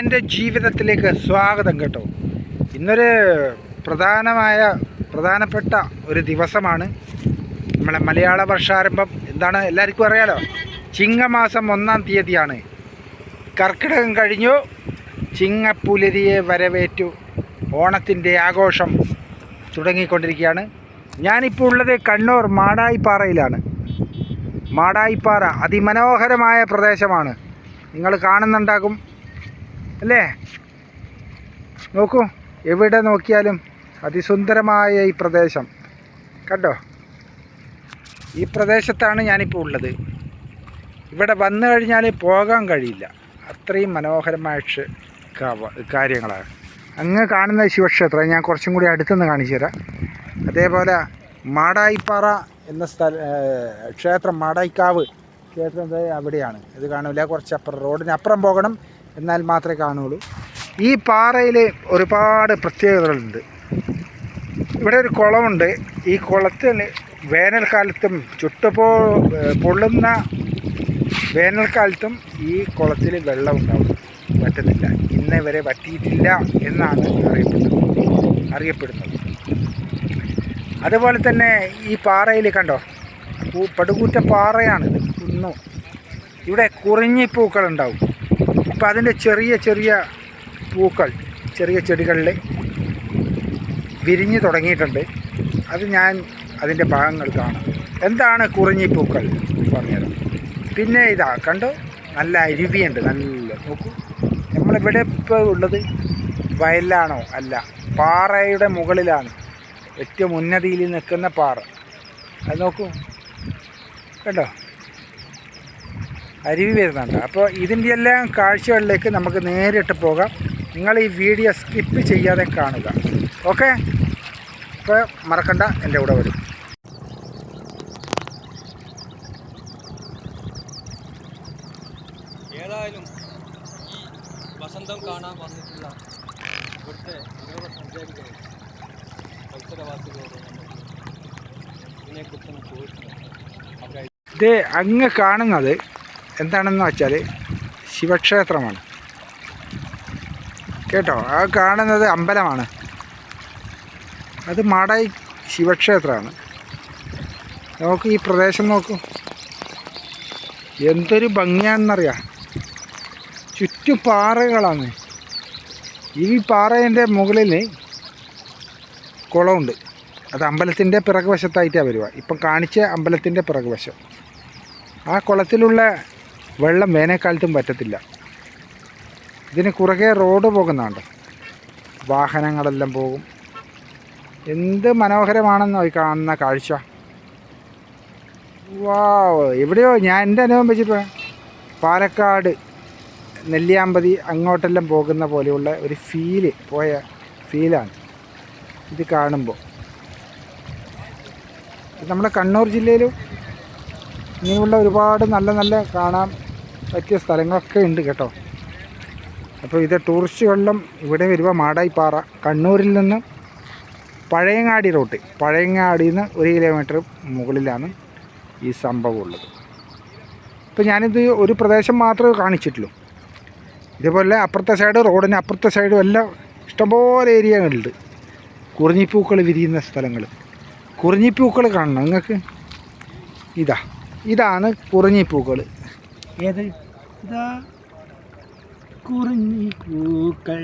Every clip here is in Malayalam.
എന്റെ ജീവിതത്തിലേക്ക് സ്വാഗതം കേട്ടോ. ഇന്നൊരു പ്രധാനമായ പ്രധാനപ്പെട്ട ഒരു ദിവസമാണ്. നമ്മളെ മലയാള വർഷാരംഭം എന്താണ് എല്ലാവർക്കും അറിയാലോ? ചിങ്ങമാസം ഒന്നാം തീയതിയാണ്. കർക്കിടകം കഴിഞ്ഞു. ചിങ്ങപ്പുലരിയെ വരവേറ്റു. ഓണത്തിന്റെ ആഘോഷം തുടങ്ങിക്കൊണ്ടിരിക്കുകയാണ്. ഞാനിപ്പോൾ ഉള്ളത് കണ്ണൂർ മാടായിപ്പാറയിലാണ്. മാടായിപ്പാറ അതിമനോഹരമായ പ്രദേശമാണ്. നിങ്ങൾ കാണുന്നുണ്ടാകും. അല്ലേ? നോക്കൂ എവിടെ നോക്കിയാലും അതിസുന്ദരമായ ഈ പ്രദേശം. കണ്ടോ? ഈ പ്രദേശത്താണ് ഞാനിപ്പോൾ ഉള്ളത്. ഇവിടെ വന്നു കഴിഞ്ഞാൽ പോകാൻ കഴിയില്ല. അത്രയും മനോഹരമായ കാര്യങ്ങളാണ്. അങ്ങ് കാണുന്ന ശിവക്ഷേത്രം ഞാൻ കുറച്ചും കൂടി അടുത്തുനിന്ന് കാണിച്ചു തരാം. അതേപോലെ മാടായിപ്പാറ എന്ന സ്ഥല ക്ഷേത്രം മാടായിക്കാവ് ക്ഷേത്രം അവിടെയാണ്. ഇത് കാണില്ല കുറച്ച് അപ്പുറം റോഡിന് അപ്പുറം പോകണം. എന്നാൽ മാത്രമേ കാണുകയുള്ളൂ. ഈ പാറയിൽ ഒരുപാട് പ്രത്യേകതകളുണ്ട്. ഇവിടെ ഒരു കുളമുണ്ട്. ഈ കുളത്തിൽ വേനൽക്കാലത്തും ചുട്ടുപോ പൊള്ളുന്ന വേനൽക്കാലത്തും ഈ കുളത്തിൽ വെള്ളം ഉണ്ടാവും. പറ്റുന്നില്ല. ഇന്നേ വരെ പറ്റിയിട്ടില്ല എന്നാണ് അറിയപ്പെടുന്നത്. അറിയപ്പെടുന്നത്. അതുപോലെ തന്നെ ഈ പാറയിൽ കണ്ടോ? പടുകൂറ്റ പാറയാണിത്. കുന്നു. ഇവിടെ കുറിഞ്ഞി പൂക്കൾ ഇപ്പം അതിന്റെ ചെറിയ ചെറിയ പൂക്കൾ ചെറിയ ചെടികളിൽ വിരിഞ്ഞു തുടങ്ങിയിട്ടുണ്ട്. അത് ഞാൻ അതിന്റെ ഭാഗങ്ങൾ കാണാം. എന്താണ് കുറിഞ്ഞി പൂക്കൾ പറഞ്ഞത്? പിന്നെ ഇതാ കണ്ടോ? നല്ല അരുവിയുണ്ട് നല്ല. നോക്കൂ നമ്മളിവിടെ ഇപ്പോൾ ഉള്ളത് വയലാണോ അല്ല പാറയുടെ മുകളിലാണ്. ഏറ്റവും ഉന്നതിയിൽ നിൽക്കുന്ന പാറ. അത് നോക്കൂ. കണ്ടോ? അരുവി വരുന്നുണ്ട്. അപ്പോൾ ഇതിന്റെ എല്ലാം കാഴ്ചകളിലേക്ക് നമുക്ക് നേരിട്ട് പോകാം. നിങ്ങൾ ഈ വീഡിയോ സ്കിപ്പ് ചെയ്യാതെ കാണുക. ഓക്കെ ഇപ്പോൾ മറക്കണ്ട എന്റെ കൂടെ വരും. ഏതായാലും ഈ വസന്തം കാണാൻ വന്നിട്ടുള്ള ഇവിടുത്തെ വിനോദസഞ്ചാരികളെ സഞ്ചാരികളും നമുക്ക് ഇതിനെക്കുറിച്ചൊന്ന് ചോദിച്ചു ഇത് അങ്ങ് കാണുന്നത് എന്താണെന്ന് വെച്ചാൽ ശിവക്ഷേത്രമാണ്. കേട്ടോ? ആ കാണുന്നത് അമ്പലമാണ്. അത് മാടായി ശിവക്ഷേത്രമാണ്. നോക്ക് ഈ പ്രദേശം നോക്കൂ. എന്തൊരു ഭംഗിയാണെന്നറിയാം. ചുറ്റും പാറകളാണ് ഈ പാറേന്റെ മുകളിൽ കുളമുണ്ട്. അത് അമ്പലത്തിന്റെ പിറകുവശത്തായിട്ടാണ് വരിക ഇപ്പം കാണിച്ച അമ്പലത്തിന്റെ പിറകുവശം. ആ കുളത്തിലുള്ള വെള്ളം വേനൽക്കാലത്തും പറ്റത്തില്ല. ഇതിന് കുറുകെ റോഡ് പോകുന്നുണ്ട് വാഹനങ്ങളെല്ലാം പോകും. എന്ത് മനോഹരമാണെന്നോ ഈ കാണുന്ന കാഴ്ച. വാ എവിടെയോ ഞാൻ എന്റെ അനുഭവം വെച്ചിട്ട് പാലക്കാട് നെല്ലിയാമ്പതി അങ്ങോട്ടെല്ലാം പോകുന്ന പോലെയുള്ള ഒരു ഫീൽ പോയ ഫീലാണ് ഇത് കാണുമ്പോൾ. നമ്മുടെ കണ്ണൂർ ജില്ലയിലും ഇങ്ങനെയുള്ള ഒരുപാട് നല്ല നല്ല കാണാൻ പറ്റിയ സ്ഥലങ്ങളൊക്കെ ഉണ്ട് കേട്ടോ. അപ്പോൾ ഇത് ടൂറിസ്റ്റ് വെള്ളം ഇവിടെ വരുമ്പോൾ മാടായിപ്പാറ കണ്ണൂരിൽ നിന്ന് പഴയങ്ങാടി റോട്ട്. പഴയങ്ങാടിയിൽ നിന്ന് ഒരു കിലോമീറ്റർ മുകളിലാണ് ഈ സംഭവം ഉള്ളത്. ഇപ്പോൾ ഞാനിത് ഒരു പ്രദേശം മാത്രമേ കാണിച്ചിട്ടുള്ളൂ. ഇതേപോലെ അപ്പുറത്തെ സൈഡ് റോഡിന് അപ്പുറത്തെ സൈഡും എല്ലാം ഇഷ്ടംപോലെ ഏരിയകളുണ്ട് കുറിഞ്ഞിപ്പൂക്കൾ വിരിയുന്ന സ്ഥലങ്ങൾ കുറിഞ്ഞിപ്പൂക്കൾ കാണണം നിങ്ങൾക്ക്? ഇതാ ഇതാണ് കുറിഞ്ഞിപ്പൂക്കൾ ഏത്? ഇതാ കുറിഞ്ഞി പൂക്കൾ.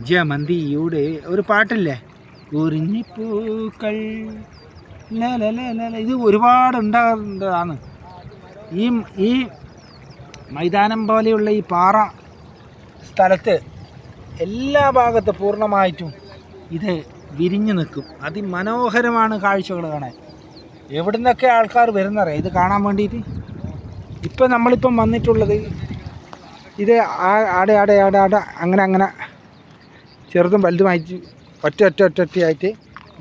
ജമന്തിയുടെ ഒരു പാട്ടില്ലേ? കുറിഞ്ഞി പൂക്കൾ. ഇത് ഒരുപാട് ഉണ്ടാകുന്നതാണ് ഈ ഈ മൈതാനം പോലെയുള്ള ഈ പാറ സ്ഥലത്ത് എല്ലാ ഭാഗത്തും പൂർണമായിട്ടും ഇത് വിരിഞ്ഞു നിൽക്കും. അതിമനോഹരമാണ് കാഴ്ചകൾ കാണാൻ. എവിടുന്നൊക്കെ ആൾക്കാർ വരുന്നറിയാം? ഇത് കാണാൻ വേണ്ടിയിട്ട്? ഇപ്പം നമ്മളിപ്പം വന്നിട്ടുള്ളത് ഇത് ആടെ ആടെ ആടെ ആടെ അങ്ങനെ അങ്ങനെ ചെറുതും വലുതുമായിട്ട് ഒറ്റ ഒറ്റ ഒറ്റ ഒറ്റയായിട്ട്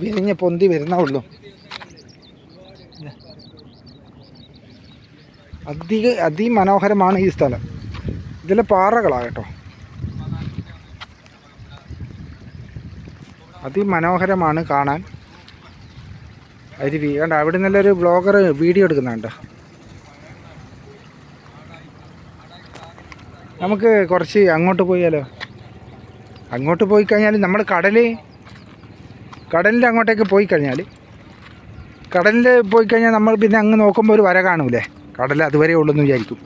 വിരിഞ്ഞ് പൊന്തി വരുന്നേ ഉള്ളൂ. അധിക അതിമനോഹരമാണ് ഈ സ്ഥലം. ഇതിലെ പാറകളാണ് കേട്ടോ. അതിമനോഹരമാണ് കാണാൻ. അരുവി കണ്ട അവിടെ നിന്നൊരു ബ്ലോഗർ വീഡിയോ എടുക്കുന്നുണ്ട്? നമുക്ക് കുറച്ച് അങ്ങോട്ട് പോയാലോ? അങ്ങോട്ട് പോയി കഴിഞ്ഞാൽ നമ്മൾ കടൽ കടലിന്റെ അങ്ങോട്ടേക്ക് പോയി കഴിഞ്ഞാൽ കടലിൽ പോയി കഴിഞ്ഞാൽ നമ്മൾ പിന്നെ അങ്ങ് നോക്കുമ്പോൾ ഒരു വര കാണൂലേ? കടൽ അതുവരെ ഉള്ളെന്ന് വിചാരിക്കും.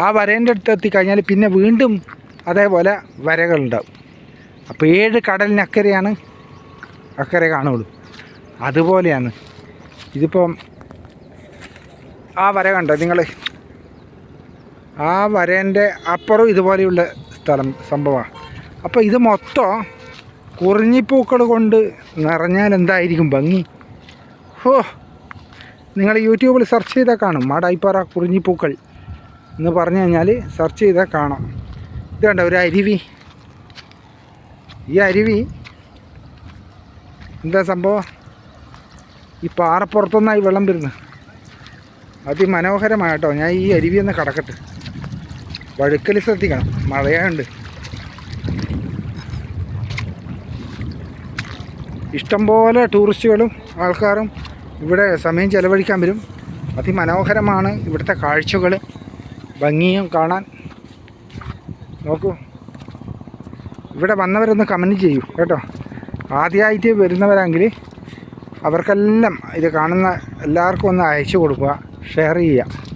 ആ വരേന്റെ അടുത്ത് എത്തിക്കഴിഞ്ഞാൽ പിന്നെ വീണ്ടും അതേപോലെ വരകളുണ്ടാവും. അപ്പോൾ ഏഴ് കടലിനക്കരെയാണ് അക്കരെ കാണുള്ളൂ. അതുപോലെയാണ്. ഇതിപ്പം ആ വര കണ്ടോ? നിങ്ങൾ ആ വരേന്റെ അപ്പുറം ഇതുപോലെയുള്ള സ്ഥലം സംഭവമാണ്. അപ്പോൾ ഇത് മൊത്തം കുറിഞ്ഞിപ്പൂക്കൾ കൊണ്ട് നിറഞ്ഞാൽ എന്തായിരിക്കും ഭംഗി? ഹോ നിങ്ങൾ യൂട്യൂബിൽ സെർച്ച് ചെയ്താൽ കാണും. മാടായിപ്പാറ കുറിഞ്ഞിപ്പൂക്കൾ എന്ന് പറഞ്ഞു കഴിഞ്ഞാൽ സെർച്ച് ചെയ്താൽ കാണാം. ഇത് കണ്ട ഒരു അരുവി. ഈ അരുവി എന്താ സംഭവം? ഈ പാറപ്പുറത്തുനിന്നായി വെള്ളം വരുന്നത് അതിമനോഹരമായിട്ടോ ഞാൻ ഈ അരുവി ഒന്ന് കടക്കട്ടെ. വഴുക്കൽ ശ്രദ്ധിക്കണം. മഴയുണ്ട് ഇഷ്ടംപോലെ ടൂറിസ്റ്റുകളും ആൾക്കാരും ഇവിടെ സമയം ചെലവഴിക്കാൻ വരും. അതിമനോഹരമാണ് ഇവിടുത്തെ കാഴ്ചകൾ ഭംഗിയും കാണാൻ. നോക്കൂ. ഇവിടെ വന്നവരൊന്ന് കമന്റ് ചെയ്യൂ കേട്ടോ. ആദ്യമായിട്ട് വരുന്നവരാണെങ്കിൽ അവർക്കെല്ലാം ഇത് കാണുന്ന എല്ലാവർക്കും ഒന്ന് അയച്ചു കൊടുക്കുക ഷെയർ ചെയ്യുക.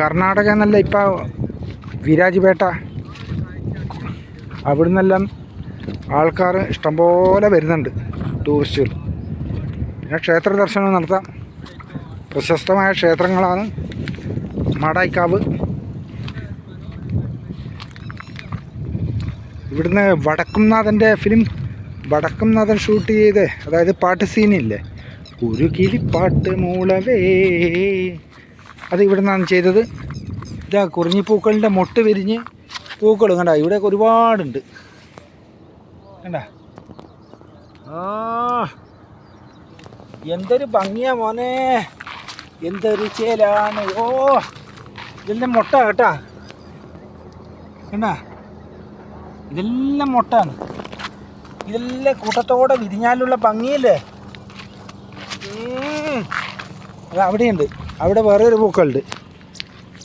കർണാടക എന്നല്ല ഇപ്പോൾ വിരാജ്പേട്ട. അവിടുന്നെല്ലാം ആൾക്കാർ ഇഷ്ടംപോലെ വരുന്നുണ്ട് ടൂറിസ്റ്റുകൾ പിന്നെ ക്ഷേത്ര ദർശനം നടത്താം. പ്രശസ്തമായ ക്ഷേത്രങ്ങളാണ് മാടായിക്കാവ് ഇവിടുന്ന് വടക്കുംനാഥന്റെ ഫിലിം വടക്കുംനാഥൻ ഷൂട്ട് ചെയ്ത് അതായത് പാട്ട് സീനില്ലേ ഒരു കിളിപ്പാട്ട് മൂളവേ. അത് ഇവിടെ നിന്നാണ് ചെയ്തത്. ഇതാ കുറിഞ്ഞിപ്പൂക്കളിന്റെ മൊട്ട് വിരിഞ്ഞ് പൂക്കൾ കണ്ട ഇവിടെ ഒരുപാടുണ്ട്. കണ്ട? ആ എന്തൊരു ഭംഗിയാ മോനെ. എന്തൊരു ചേലാണ്. ഓ ഇതെല്ലാം മുട്ട കേട്ടാ. കണ്ട? ഇതെല്ലാം മുട്ടാണ്. ഇതെല്ലാം കൂട്ടത്തോടെ വിരിഞ്ഞാലുള്ള ഭംഗിയല്ലേ. അത് അവിടെയുണ്ട്. അവിടെ വേറെ ഒരു പൂക്കളുണ്ട്.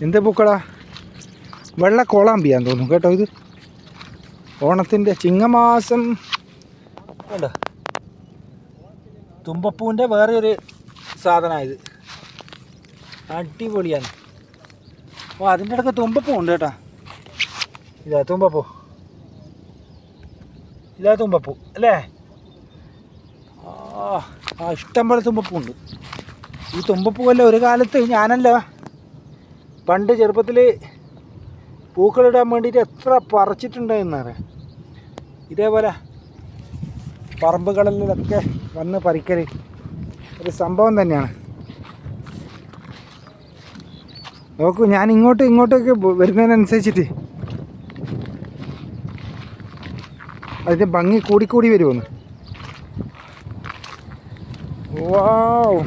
എന്ത് പൂക്കളാ? വെള്ള കോളാമ്പിയാന്ന് തോന്നുന്നു കേട്ടോ ഇത്. ഓണത്തിന്റെ ചിങ്ങമാസം. കണ്ടോ? തുമ്പപ്പൂവിന്റെ വേറെ ഒരു സാധനമായത് അടിപൊളിയാണ്. ഓ അതിന്റെ ഇടയ്ക്ക് തുമ്പപ്പൂ ഉണ്ട് കേട്ടോ. ഇതാ തുമ്പപ്പൂ. ഇതാ തുമ്പപ്പൂ അല്ലേ? ആ ഇഷ്ടം പോലെ തുമ്പപ്പൂ ഉണ്ട് ഈ തുമ്പപ്പൂവല്ല ഒരു കാലത്ത് ഞാനല്ല. പണ്ട് ചെറുപ്പത്തിൽ പൂക്കളിടാൻ വേണ്ടിയിട്ട് എത്ര പറിച്ചിട്ടുണ്ട് എന്നറിയാം ഇതേപോലെ പറമ്പുകളിലൊക്കെ വന്ന് പറിക്കൽ ഒരു സംഭവം തന്നെയാണ്. നോക്കൂ ഞാൻ ഇങ്ങോട്ട് ഇങ്ങോട്ടൊക്കെ വ- വരുന്നതിനനുസരിച്ചിട്ട് അതിന്റെ ഭംഗി കൂടിക്കൂടി വരുമെന്ന് വാവ്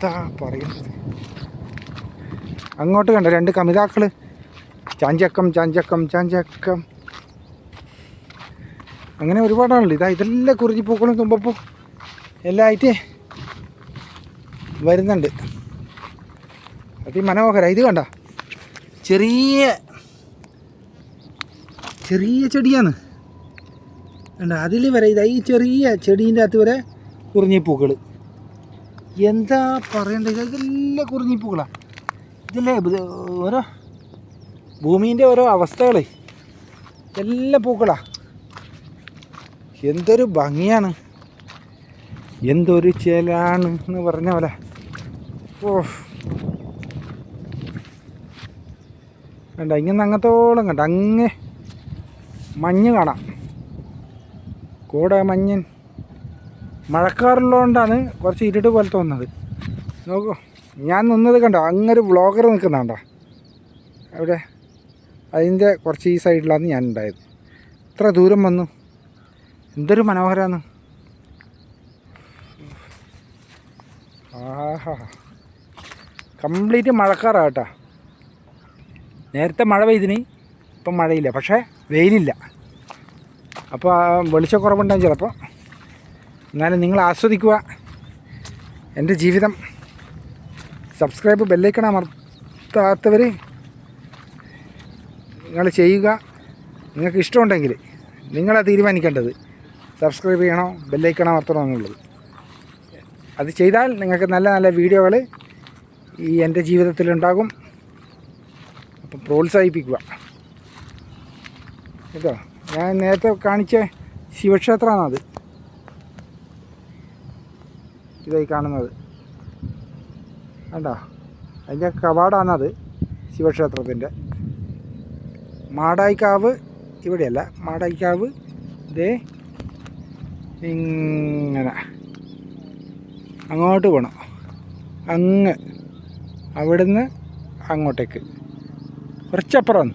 എന്താ പറയുന്നത്? അങ്ങോട്ട് കണ്ട? രണ്ട് കമിതാക്കൾ ചാഞ്ചക്കം ചാഞ്ചക്കം ചാഞ്ചക്കം. അങ്ങനെ ഒരുപാടാണല്ലോ. ഇതാ ഇതെല്ലാം കുറിഞ്ഞിപ്പൂക്കളും തുമ്പപ്പൂ എല്ലാം ആയിട്ട് വരുന്നുണ്ട് അതിമനോഹര ഇത് കണ്ട? ചെറിയ ചെറിയ ചെടിയാണ്. കണ്ട? അതിൽ വരെ ഇതാ ഈ ചെറിയ ചെടീന്റെ അകത്ത് വരെ കുറിഞ്ഞിപ്പൂക്കൾ എന്താ പറയണ്ടത് ഇതെല്ലാം കുറിഞ്ഞിപ്പൂക്കളാണ് ഇതല്ലേ ഇത് ഓരോ ഭൂമീന്റെ ഓരോ അവസ്ഥകളെ. എല്ലാം പൂക്കളാ. എന്തൊരു ഭംഗിയാണ്. എന്തൊരു ചേലാണ് എന്ന് പറഞ്ഞ പോലെ. ഓ കണ്ട? ഇങ്ങനെ അങ്ങത്തോളം കണ്ട? അങ്ങ് മഞ്ഞ് കാണാം. കൂടെ മഞ്ഞൻ. മഴക്കാറുള്ളതുകൊണ്ടാണ് കുറച്ച് ഇരുട്ട് പോലെ തോന്നുന്നത് നോക്കൂ ഞാൻ നിന്നത് കണ്ടോ? അങ്ങൊരു വ്ളോഗർ നിൽക്കുന്നുണ്ടോ? അവിടെ. അതിന്റെ കുറച്ച് ഈ സൈഡിലാണ് ഞാൻ ഉണ്ടായത് ഇത്ര ദൂരം വന്നു. എന്തൊരു മനോഹരമാണ് ആഹാ. കംപ്ലീറ്റ് മഴക്കാറാണ് കേട്ടോ. നേരത്തെ മഴ പെയ്തിന് ഇപ്പം മഴയില്ല. പക്ഷേ വെയിലില്ല. അപ്പോൾ വെളിച്ചക്കുറവുണ്ടാകും ചിലപ്പോൾ. എന്നാലും നിങ്ങൾ ആസ്വദിക്കുക. എന്റെ ജീവിതം. സബ്സ്ക്രൈബ് ബെല്ലൈക്കൺ അമർത്താത്തവർ നിങ്ങൾ ചെയ്യുക. നിങ്ങൾക്ക് ഇഷ്ടമുണ്ടെങ്കിൽ നിങ്ങളാണ് തീരുമാനിക്കേണ്ടത്. സബ്സ്ക്രൈബ് ചെയ്യണോ ബെല്ലൈക്കൺ അമർത്തണോ എന്നുള്ളത്. അത് ചെയ്താൽ നിങ്ങൾക്ക് നല്ല നല്ല വീഡിയോകൾ ഈ എന്റെ ജീവിതത്തിലുണ്ടാകും അപ്പം പ്രോത്സാഹിപ്പിക്കുക. കേട്ടോ? ഞാൻ നേരത്തെ കാണിച്ച ശിവക്ഷേത്രമാണത്. ഇതായി കാണുന്നത്. കണ്ടോ? അതിന്റെ കവാടാണത് ശിവക്ഷേത്രത്തിന്റെ. മാടായിക്കാവ് ഇവിടെയല്ല. മാടായിക്കാവ് ഇതേ ഇങ്ങനെ. അങ്ങോട്ട് പോകണം അങ്ങ്. അവിടുന്ന് അങ്ങോട്ടേക്ക്. കുറച്ചപ്പുറം.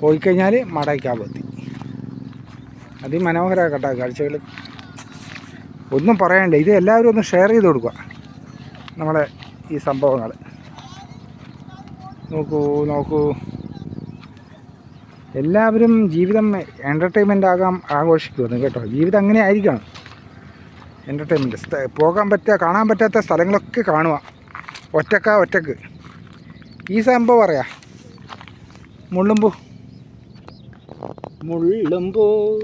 പോയി കഴിഞ്ഞാൽ മാടായിക്കാവ് എത്തി. അതിമനോഹര കേട്ടോ കാഴ്ചകൾ ഒന്നും പറയണ്ട ഇത് എല്ലാവരും ഒന്ന് ഷെയർ ചെയ്ത് കൊടുക്കുക. നമ്മളെ ഈ സംഭവങ്ങൾ. നോക്കൂ നോക്കൂ. എല്ലാവരും ജീവിതം എന്റർടൈൻമെന്റ് ആകാം ആഘോഷിക്കുമെന്ന് കേട്ടോ. ജീവിതം അങ്ങനെ ആയിരിക്കണം. എന്റർടൈൻമെന്റ് പോകാൻ പറ്റുക കാണാൻ പറ്റാത്ത സ്ഥലങ്ങളൊക്കെ കാണുക. ഒറ്റക്ക ഒറ്റയ്ക്ക്. ഈ സംഭവം പറയാ. മുള്ളുമ്പൂ. മുള്ളുമ്പൂ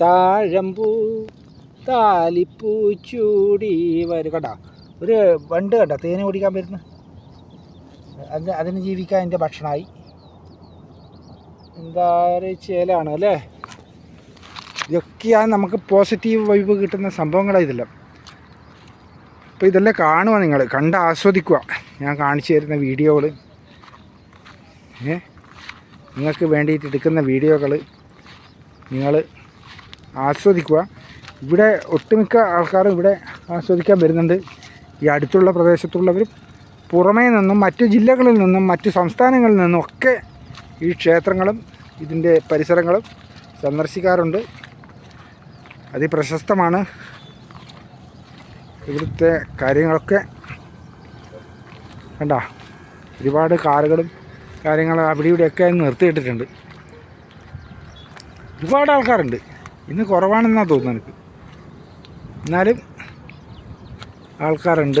താഴമ്പൂ. താലിപ്പൂ ചൂടി വരും കണ്ട ഒരു വണ്ട് കണ്ട തേനെ കുടിക്കാൻ വരുന്ന? അതിന് അതിന് ജീവിക്കാൻ എന്റെ ഭക്ഷണമായി എന്താ ചേലാണ് അല്ലേ? ഇതൊക്കെയാണ് നമുക്ക് പോസിറ്റീവ് വൈബ് കിട്ടുന്ന സംഭവങ്ങളാണ് ഇതെല്ലാം. അപ്പോൾ ഇതെല്ലാം കാണുക നിങ്ങൾ കണ്ട് ആസ്വദിക്കുക ഞാൻ കാണിച്ചു തരുന്ന വീഡിയോകൾ നിങ്ങൾക്ക് വേണ്ടിയിട്ട് എടുക്കുന്ന വീഡിയോകൾ നിങ്ങൾ ആസ്വദിക്കുക ഇവിടെ ഒട്ടുമിക്ക ആൾക്കാരും ഇവിടെ ആസ്വദിക്കാൻ വരുന്നുണ്ട്. ഈ അടുത്തുള്ള പ്രദേശത്തുള്ളവരും പുറമേ നിന്നും മറ്റു ജില്ലകളിൽ നിന്നും മറ്റു സംസ്ഥാനങ്ങളിൽ നിന്നും ഒക്കെ ഈ ക്ഷേത്രങ്ങളും ഇതിന്റെ പരിസരങ്ങളും സന്ദർശിക്കാറുണ്ട്. അതിപ്രശസ്തമാണ് ഇവിടുത്തെ കാര്യങ്ങളൊക്കെ. കണ്ട ഒരുപാട് കാറുകളും കാര്യങ്ങളും അവിടെ ഇവിടെയൊക്കെ നിർത്തിയിട്ടിട്ടുണ്ട്. ഒരുപാട് ആൾക്കാരുണ്ട്. ഇന്ന് കുറവാണെന്നാണ് തോന്നുന്നത് എനിക്ക്. എന്നാലും ആൾക്കാരുണ്ട്.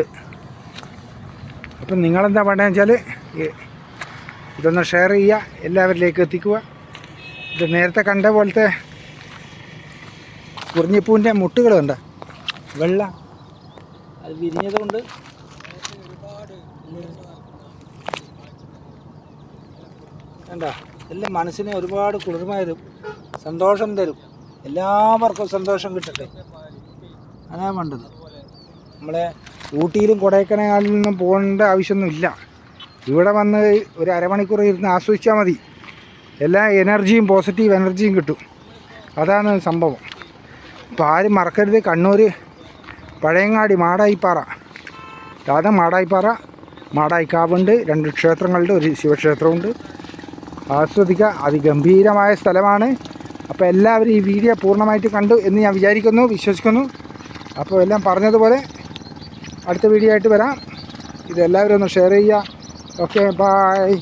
അപ്പം നിങ്ങളെന്താ വേണ്ടതെന്ന് വെച്ചാൽ ഇതൊന്ന് ഷെയർ ചെയ്യുക എല്ലാവരിലേക്ക് എത്തിക്കുക. ഇത് നേരത്തെ കണ്ട പോലത്തെ കുറിഞ്ഞിപ്പൂവിന്റെ മുട്ടുകൾ കണ്ട? വെള്ള. അത് വിരിഞ്ഞതുകൊണ്ട് വേണ്ട എല്ലാം മനസ്സിനെ ഒരുപാട് കുളിർമ തരും സന്തോഷം തരും. എല്ലാവർക്കും സന്തോഷം കിട്ടട്ടെ. അതാ വേണ്ടത് നമ്മളെ ഊട്ടിയിലും കൊടൈക്കനാലിൽ നിന്നും പോകേണ്ട ആവശ്യമൊന്നുമില്ല. ഇവിടെ വന്ന് ഒരു അരമണിക്കൂർ ഇരുന്ന് ആസ്വദിച്ചാൽ മതി. എല്ലാ എനർജിയും പോസിറ്റീവ് എനർജിയും കിട്ടും. അതാണ് സംഭവം. അപ്പോൾ ആരും മറക്കരുത്. കണ്ണൂർ പഴയങ്ങാടി മാടായിപ്പാറ. അതാണ് മാടായിപ്പാറ. മാടായിക്കാവുണ്ട്. രണ്ട് ക്ഷേത്രങ്ങളുണ്ട്. ഒരു ശിവക്ഷേത്രമുണ്ട്. ആസ്വദിക്കുക. അതിഗംഭീരമായ സ്ഥലമാണ്. അപ്പോൾ എല്ലാവരും ഈ വീഡിയോ പൂർണമായിട്ട് കണ്ടു എന്ന് ഞാൻ വിചാരിക്കുന്നു വിശ്വസിക്കുന്നു. അപ്പോൾ എല്ലാം പറഞ്ഞതുപോലെ അടുത്ത വീഡിയോ ആയിട്ട് വരാം. ഇതെല്ലാവരും ഒന്ന് ഷെയർ ചെയ്യുക. Okay bye